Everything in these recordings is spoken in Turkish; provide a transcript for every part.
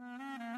Mm-hmm.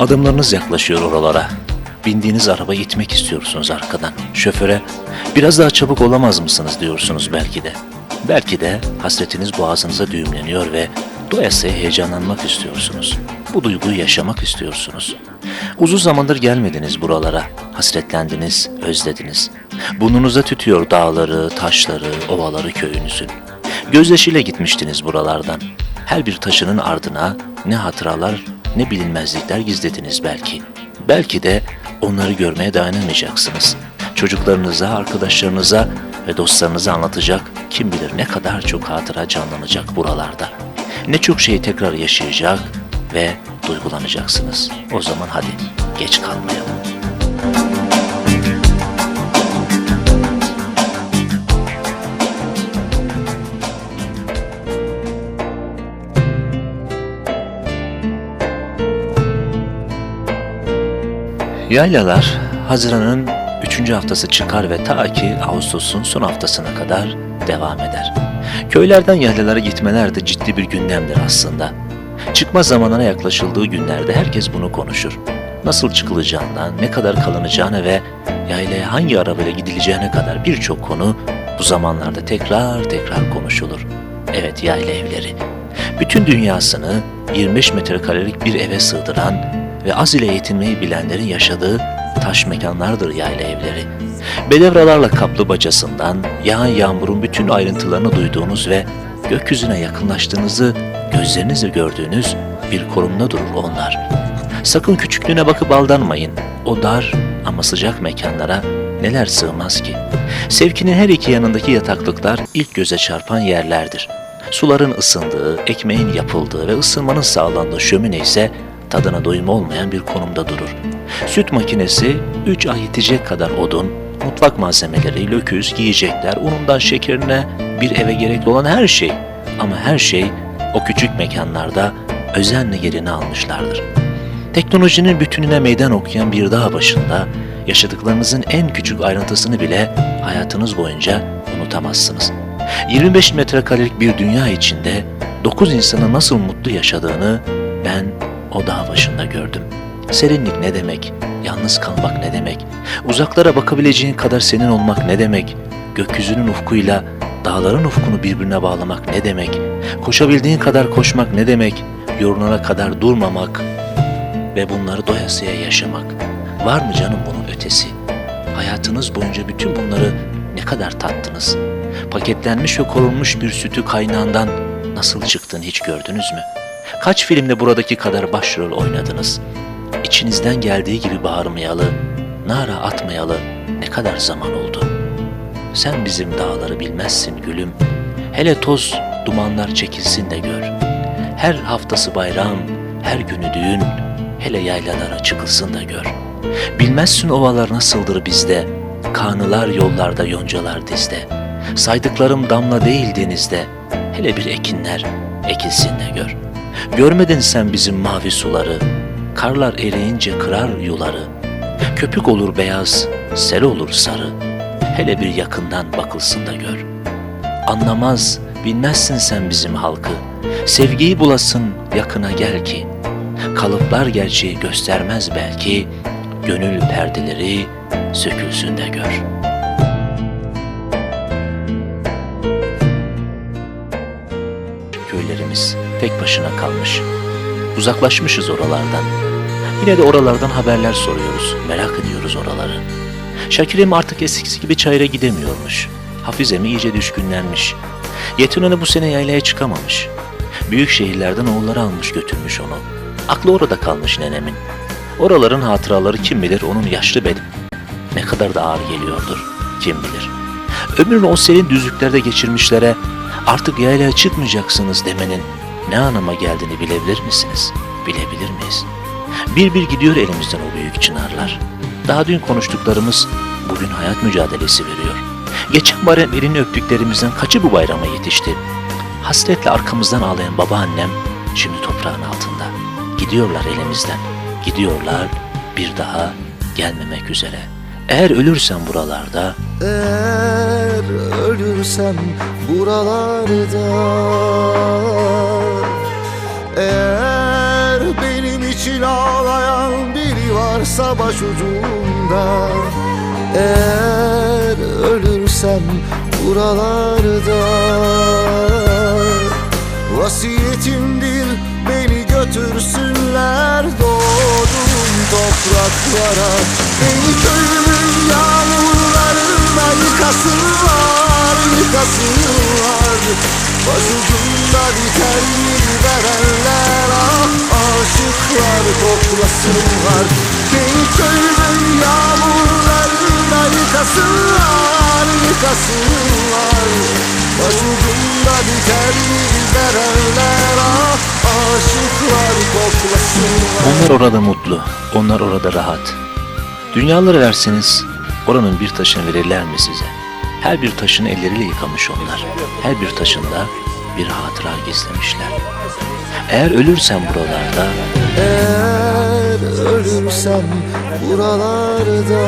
Adımlarınız yaklaşıyor oralara. Bindiğiniz arabayı itmek istiyorsunuz arkadan. Şoföre biraz daha çabuk olamaz mısınız diyorsunuz belki de. Belki de hasretiniz boğazınıza düğümleniyor ve doyasıya heyecanlanmak istiyorsunuz. Bu duyguyu yaşamak istiyorsunuz. Uzun zamandır gelmediniz buralara. Hasretlendiniz, özlediniz. Burnunuza tütüyor dağları, taşları, ovaları köyünüzün. Gözyaşıyla gitmiştiniz buralardan. Her bir taşının ardına ne hatıralar ne bilinmezlikler gizlediniz belki. Belki de onları görmeye dayanamayacaksınız. Çocuklarınıza, arkadaşlarınıza ve dostlarınıza anlatacak kim bilir ne kadar çok hatıra canlanacak buralarda. Ne çok şeyi tekrar yaşayacak ve duygulanacaksınız. O zaman hadi geç kalmayalım. Yaylalar Haziran'ın 3. haftası çıkar ve ta ki Ağustos'un son haftasına kadar devam eder. Köylerden yaylalara gitmeler de ciddi bir gündemdir aslında. Çıkma zamanına yaklaşıldığı günlerde herkes bunu konuşur. Nasıl çıkılacağından, ne kadar kalınacağına ve yaylaya hangi arabayla gidileceğine kadar birçok konu bu zamanlarda tekrar tekrar konuşulur. Evet yayla evleri. Bütün dünyasını 25 metrekarelik bir eve sığdıran ve az ile yetinmeyi bilenlerin yaşadığı taş mekanlardır yayla evleri. Bedevralarla kaplı bacasından yağan yağmurun bütün ayrıntılarını duyduğunuz ve gökyüzüne yakınlaştığınızı gözlerinizle gördüğünüz bir konumda durur onlar. Sakın küçüklüğüne bakıp aldanmayın. O dar ama sıcak mekanlara neler sığmaz ki? Sevkinin her iki yanındaki yataklıklar ilk göze çarpan yerlerdir. Suların ısındığı, ekmeğin yapıldığı ve ısınmanın sağlandığı şömine ise tadına doyum olmayan bir konumda durur. Süt makinesi 3 ay yetecek kadar odun, mutfak malzemeleri, löküz, giyecekler, unundan şekerine bir eve gerekli olan her şey. Ama her şey o küçük mekanlarda özenle yerini almışlardır. Teknolojinin bütününe meydan okuyan bir dağ başında yaşadıklarınızın en küçük ayrıntısını bile hayatınız boyunca unutamazsınız. 25 metrekarelik bir dünya içinde 9 insanın nasıl mutlu yaşadığını ben o dağ başında gördüm. Serinlik ne demek? Yalnız kalmak ne demek? Uzaklara bakabileceğin kadar senin olmak ne demek? Gökyüzünün ufkuyla dağların ufkunu birbirine bağlamak ne demek? Koşabildiğin kadar koşmak ne demek? Yorulana kadar durmamak ve bunları doyasıya yaşamak. Var mı canım bunun ötesi? Hayatınız boyunca bütün bunları ne kadar tattınız? Paketlenmiş ve korunmuş bir sütü kaynağından nasıl çıktığını hiç gördünüz mü? Kaç filmde buradaki kadar başrol oynadınız? İçinizden geldiği gibi bağırmayalı, nara atmayalı ne kadar zaman oldu? Sen bizim dağları bilmezsin gülüm. Hele toz, dumanlar çekilsin de gör. Her haftası bayram, her günü düğün, hele yaylalara çıkılsın da gör. Bilmezsin ovalar nasıldır bizde, kanılar yollarda yoncalar dizde. Saydıklarım damla değil denizde, hele bir ekinler ekilsin de gör. Görmedin sen bizim mavi suları, karlar eriyince kırar yuları. Köpük olur beyaz, sel olur sarı, hele bir yakından bakılsın da gör. Anlamaz, bilmezsin sen bizim halkı, sevgiyi bulasın yakına gel ki. Kalıplar gerçeği göstermez belki, gönül perdeleri sökülsün de gör. Tek başına kalmış. Uzaklaşmışız oralardan. Yine de oralardan haberler soruyoruz, merak ediyoruz oraları. Şakirem artık eskisi gibi çayıra gidemiyormuş. Hafize mi iyice düşkünlenmiş. Yetin Ana bu sene yaylaya çıkamamış. Büyük şehirlerden oğulları almış götürmüş onu. Aklı orada kalmış nenemin. Oraların hatıraları kim bilir onun yaşlı bedim. Ne kadar da ağır geliyordur, kim bilir. Ömrünü o serin düzlüklerde geçirmişlere artık yaylaya çıkmayacaksınız demenin ne anlama geldiğini bilebilir misiniz? Bilebilir miyiz? Bir bir gidiyor elimizden o büyük çınarlar. Daha dün konuştuklarımız bugün hayat mücadelesi veriyor. Geçen bayram elini öptüklerimizden kaçı bu bayrama yetişti? Hasretle arkamızdan ağlayan babaannem şimdi toprağın altında. Gidiyorlar elimizden. Gidiyorlar bir daha gelmemek üzere. Eğer ölürsen buralarda Eğer ölürsem buralarda başucumda Eğer ölürsem buralarda Vasiyetimdir beni götürsünler doğdum topraklara. Beni köyümün yağmurlarında yıkasınlar, yıkasınlar Başucumda biter verenler ah aşıklar koklasınlar köyümün yağmurlarında yıkasınlar, yıkasınlar Başucumda biter verenler ah aşıklar koklasınlar Onlar orada mutlu, onlar orada rahat. Dünyaları verseniz oranın bir taşını verirler mi size? Her bir taşını elleriyle yıkamış onlar. Her bir taşında bir hatıra gizlemişler. Eğer ölürsen buralarda Eğer ölürsem buralarda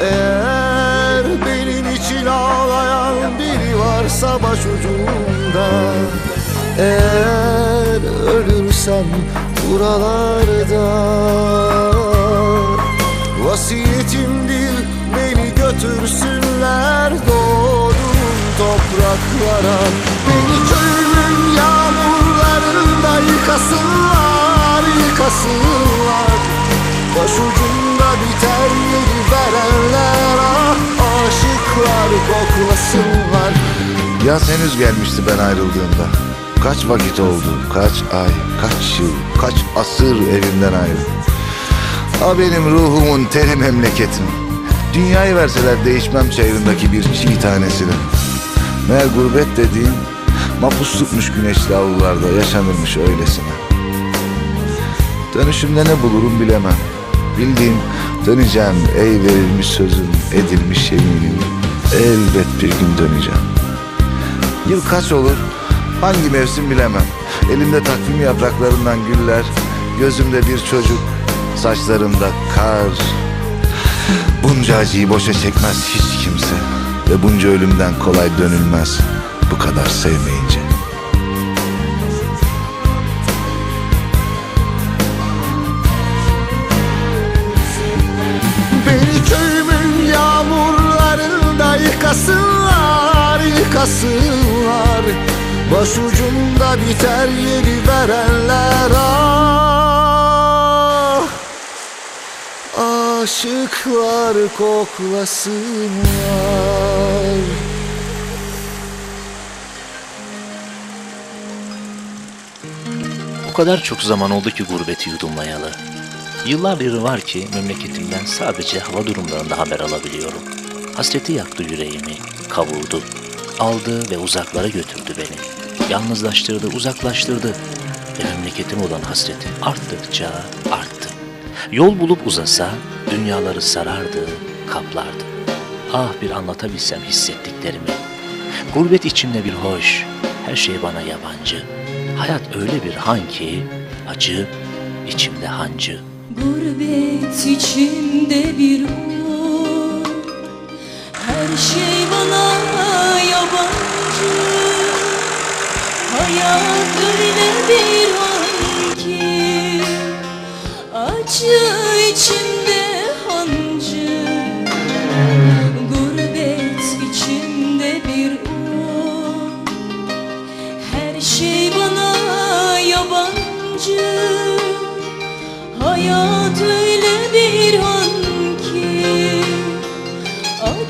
Eğer benim için ağlayan biri varsa başucumda Eğer ölürsem buralarda Vasiyetimdir beni doğdum topraklara Beni köyümün yağmurlarında yıkasınlar, yıkasınlar Başucumda biter yeri verenler ah aşıklar koklasınlar Yaz henüz gelmişti ben ayrıldığımda. Kaç vakit oldu, kaç ay, kaç yıl, kaç asır evimden ayrı. A benim ruhumun teri memleketim. Dünyayı verseler değişmem çayırındaki bir çiğ tanesini. Meğer gurbet dediğin mapus tutmuş güneşli avlularda yaşanırmış öylesine. Dönüşümde ne bulurum bilemem. Bildiğim döneceğim ey verilmiş sözüm, edilmiş yeminim. Elbet bir gün döneceğim. Yıl kaç olur? Hangi mevsim bilemem. Elimde takvim yapraklarından güller, gözümde bir çocuk, saçlarımda kar. Bunca acıyı boşa çekmez hiç kimse ve bunca ölümden kolay dönülmez bu kadar sevmeyince. Beni köyümün yağmurlarında yıkasınlar, yıkasınlar. Başucumda biter yeri verenler ah. Aşıklar koklasınlar kadar çok zaman oldu ki gurbeti yudumlayalı. Yıllar beri var ki memleketimden sadece hava durumlarında haber alabiliyorum. Hasreti yaktı yüreğimi, kavurdu. Aldı ve uzaklara götürdü beni. Yalnızlaştırdı, uzaklaştırdı. Ve memleketim olan hasretim arttıkça arttı. Yol bulup uzasa dünyaları sarardı, kaplardı. Ah bir anlatabilsem hissettiklerimi. Gurbet içimde bir hoş, her şey bana yabancı. Hayat öyle bir han ki, acı, içimde hancı. Gurbet içimde bir ur Her şey bana yabancı Hayat öyle bir an ki Acı içimde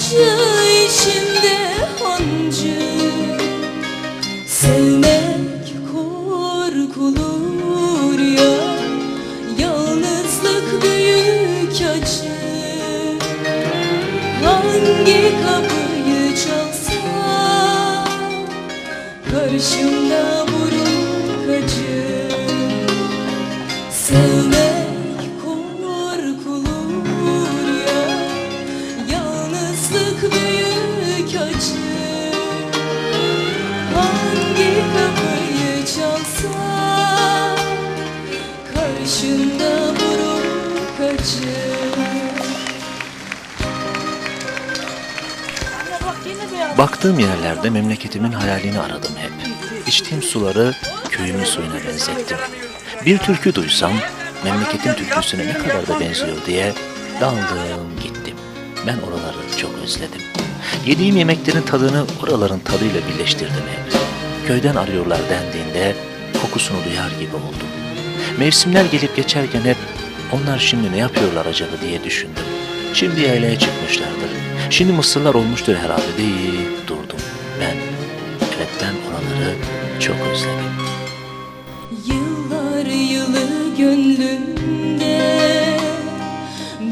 Acı içimde Sevmek korkulur ya. Yalnızlık büyük acı. Hangi kapıyı çalsam Karşımda Baktığım yerlerde memleketimin hayalini aradım hep. İçtiğim suları köyümün suyuna benzettim. Bir türkü duysam memleketin türküsüne ne kadar da benziyor diye daldım gittim. Ben oraları çok özledim. Yediğim yemeklerin tadını oraların tadıyla birleştirdim hep. Köyden arıyorlar dendiğinde kokusunu duyar gibi oldum. Mevsimler gelip geçerken hep onlar şimdi ne yapıyorlar acaba diye düşündüm. Şimdi yaylaya çıkmışlardır. Şimdi mısırlar olmuştur herhalde deyip durdum. Ben, evet ben oraları çok özledim. Yıllar yılı gönlümde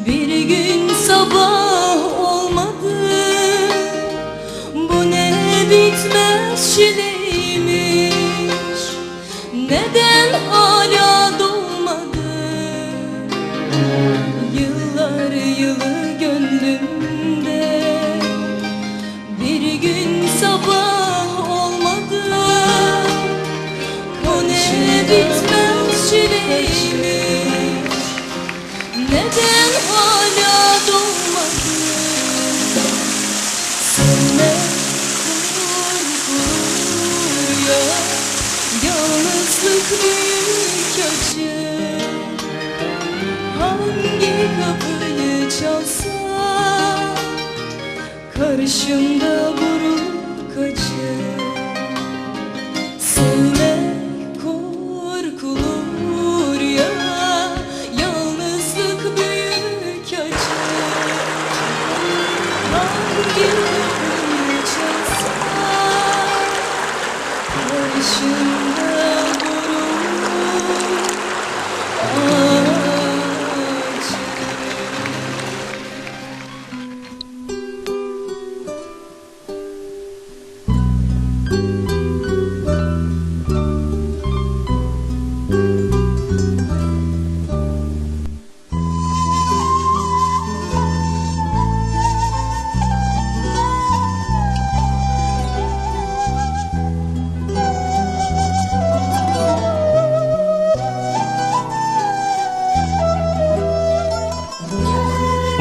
Bir gün sabah olmadı Bu ne bitmez çileymiş Karşımda buruk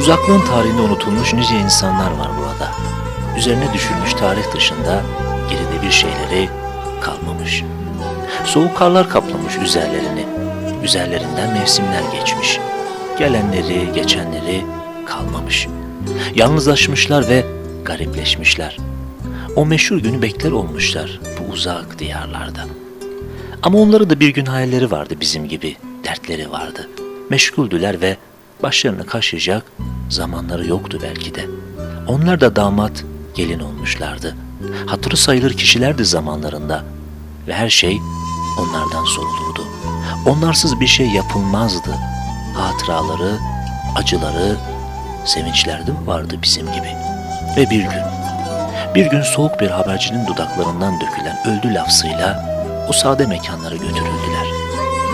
Uzaklığın tarihinde unutulmuş nice insanlar var burada. Üzerine düşülmüş tarih dışında geride bir şeyleri kalmamış. Soğuk karlar kaplamış üzerlerini. Üzerlerinden mevsimler geçmiş. Gelenleri, geçenleri kalmamış. Yalnızlaşmışlar ve garipleşmişler. O meşhur günü bekler olmuşlar bu uzak diyarlarda. Ama onların da bir gün hayalleri vardı bizim gibi, dertleri vardı. Meşguldüler ve Başlarını kaşıyacak zamanları yoktu belki de. Onlar da damat, gelin olmuşlardı. Hatırı sayılır kişilerdi zamanlarında. Ve her şey onlardan sorulurdu. Onlarsız bir şey yapılmazdı. Hatıraları, acıları, sevinçler de vardı bizim gibi. Ve bir gün, bir gün soğuk bir habercinin dudaklarından dökülen öldü lafzıyla o sade mekanlara götürüldüler.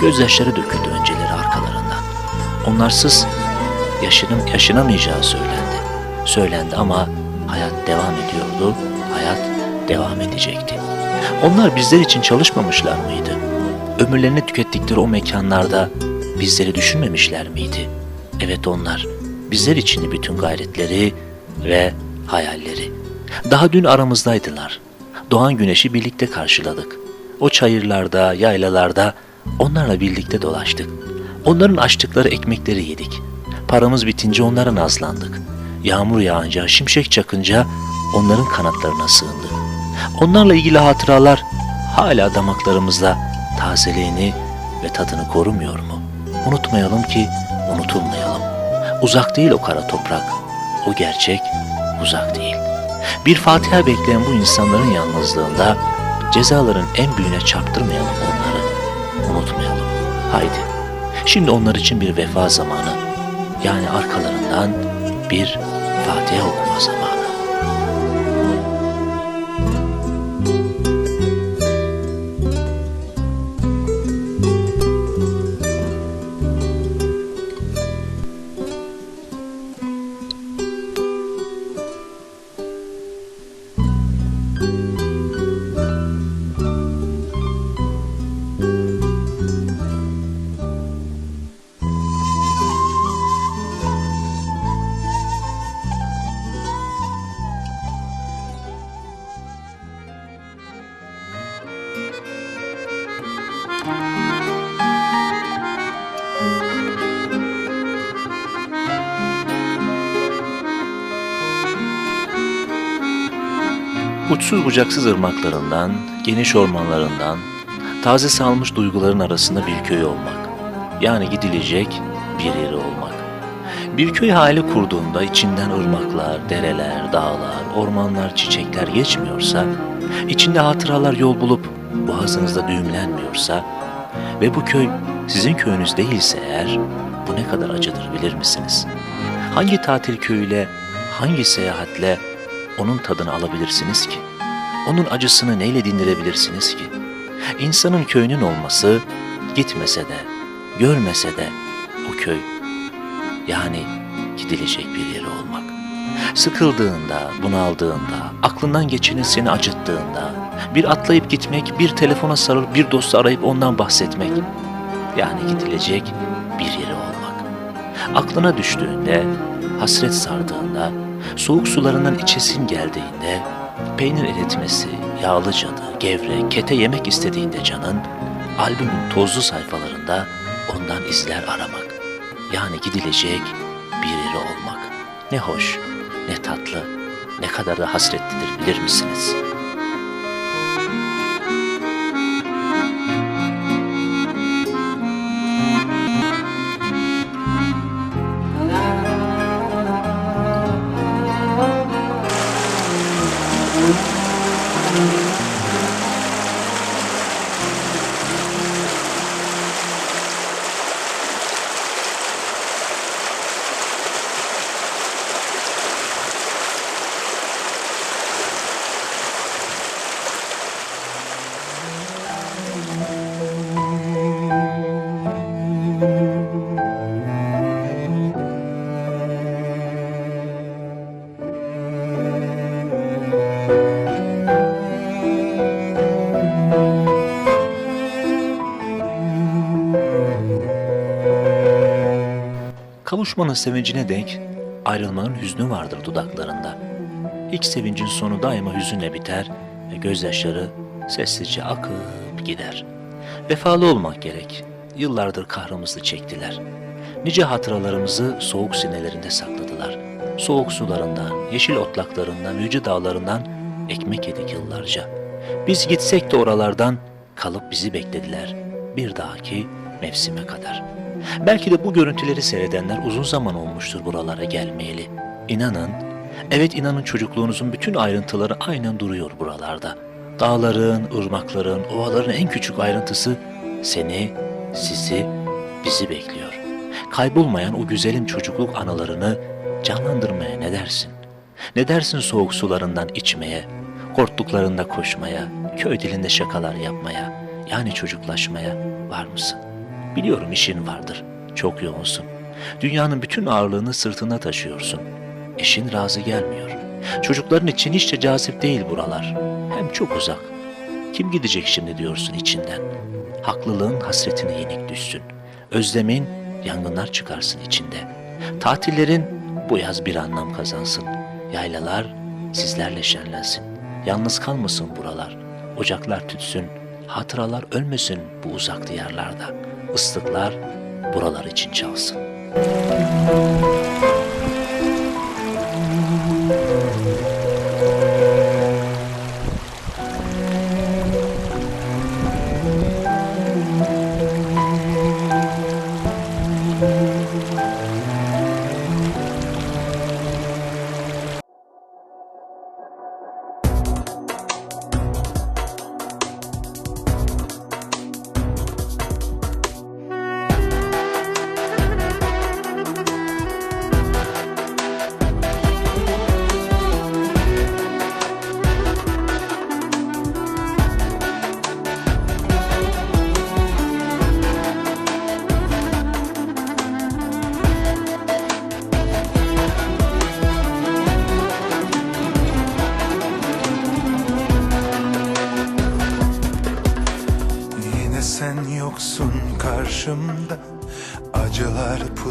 Gözyaşları döküldü önceleri arkalarından. Onlarsız yaşının yaşanamayacağı söylendi. Söylendi ama hayat devam ediyordu, hayat devam edecekti. Onlar bizler için çalışmamışlar mıydı? Ömürlerini tükettikleri o mekanlarda bizleri düşünmemişler miydi? Evet onlar, bizler için bütün gayretleri ve hayalleri. Daha dün aramızdaydılar. Doğan güneşi birlikte karşıladık. O çayırlarda, yaylalarda onlarla birlikte dolaştık. Onların açtıkları ekmekleri yedik. Paramız bitince onlara nazlandık. Yağmur yağınca, şimşek çakınca onların kanatlarına sığındık. Onlarla ilgili hatıralar hala damaklarımızda tazeliğini ve tadını korumuyor mu? Unutmayalım ki unutulmayalım. Uzak değil o kara toprak. O gerçek uzak değil. Bir Fatiha bekleyen bu insanların yalnızlığında cezaların en büyüğüne çarptırmayalım onları. Unutmayalım. Haydi. Şimdi onlar için bir vefa zamanı. Yani arkalarından bir Fatiha okuma zamanı. Uçsuz bucaksız ırmaklarından, geniş ormanlarından, taze salmış duyguların arasında bir köy olmak. Yani gidilecek bir yeri olmak. Bir köy hali kurduğunda içinden ırmaklar, dereler, dağlar, ormanlar, çiçekler geçmiyorsa, içinde hatıralar yol bulup boğazınızda düğümlenmiyorsa ve bu köy sizin köyünüz değilse eğer bu ne kadar acıdır bilir misiniz? Hangi tatil köyüyle, hangi seyahatle onun tadını alabilirsiniz ki? Onun acısını neyle dindirebilirsiniz ki? İnsanın köyünün olması gitmese de, görmese de o köy yani gidilecek bir yeri olmak. Sıkıldığında, bunaldığında, aklından geçenin seni acıttığında, bir atlayıp gitmek, bir telefona sarılıp bir dostu arayıp ondan bahsetmek. Yani gidilecek bir yeri olmak. Aklına düştüğünde, hasret sardığında, soğuk sularından içesin geldiğinde, peynir eritmesi, yağlı cadı, gevrek, kete yemek istediğinde canın, albümün tozlu sayfalarında ondan izler aramak. Yani gidilecek bir yeri olmak. Ne hoş, ne tatlı, ne kadar da hasretlidir bilir misiniz? Kavuşmanın sevincine denk ayrılmanın hüznü vardır dudaklarında. İlk sevincin sonu daima hüzünle biter ve gözyaşları sessizce akıp gider. Vefalı olmak gerek. Yıllardır kahrımızı çektiler. Nice hatıralarımızı soğuk sinelerinde sakladılar. Soğuk sularından, yeşil otlaklarından, yüce dağlarından ekmek yedik yıllarca. Biz gitsek de oralardan kalıp bizi beklediler. Bir dahaki mevsime kadar. Belki de bu görüntüleri seyredenler uzun zaman olmuştur buralara gelmeyeli. İnanın, evet inanın çocukluğunuzun bütün ayrıntıları aynen duruyor buralarda. Dağların, ırmakların, ovaların en küçük ayrıntısı seni, sizi, bizi bekliyor. Kaybolmayan o güzelim çocukluk anılarını canlandırmaya ne dersin? Ne dersin soğuk sularından içmeye, korktuklarında koşmaya, köy dilinde şakalar yapmaya, yani çocuklaşmaya var mısın? Biliyorum işin vardır, çok yoğunsun. Dünyanın bütün ağırlığını sırtında taşıyorsun. Eşin razı gelmiyor. Çocukların için hiç de cazip değil buralar. Hem çok uzak. Kim gidecek şimdi diyorsun içinden. Haklılığın hasretine yenik düşsün. Özlemin yangınlar çıkarsın içinde. Tatillerin bu yaz bir anlam kazansın. Yaylalar sizlerle şenlensin. Yalnız kalmasın buralar. Ocaklar tütsün. Hatıralar ölmesin bu uzak diyarlarda. Islıklar buralar için çalsın. Yine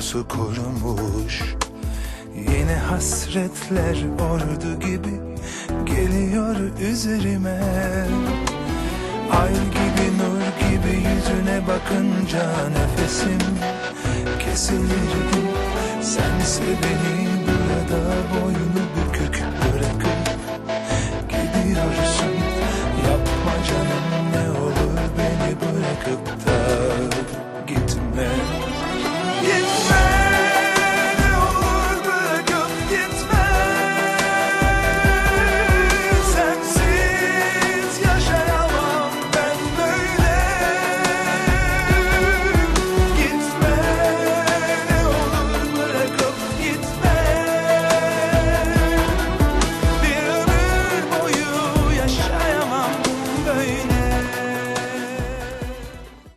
Acılar pusu kurmuş Yine hasretler ordu gibi Geliyor üzerime. Ay gibi nur gibi yüzüne bakınca nefesim kesilirdi Sense beni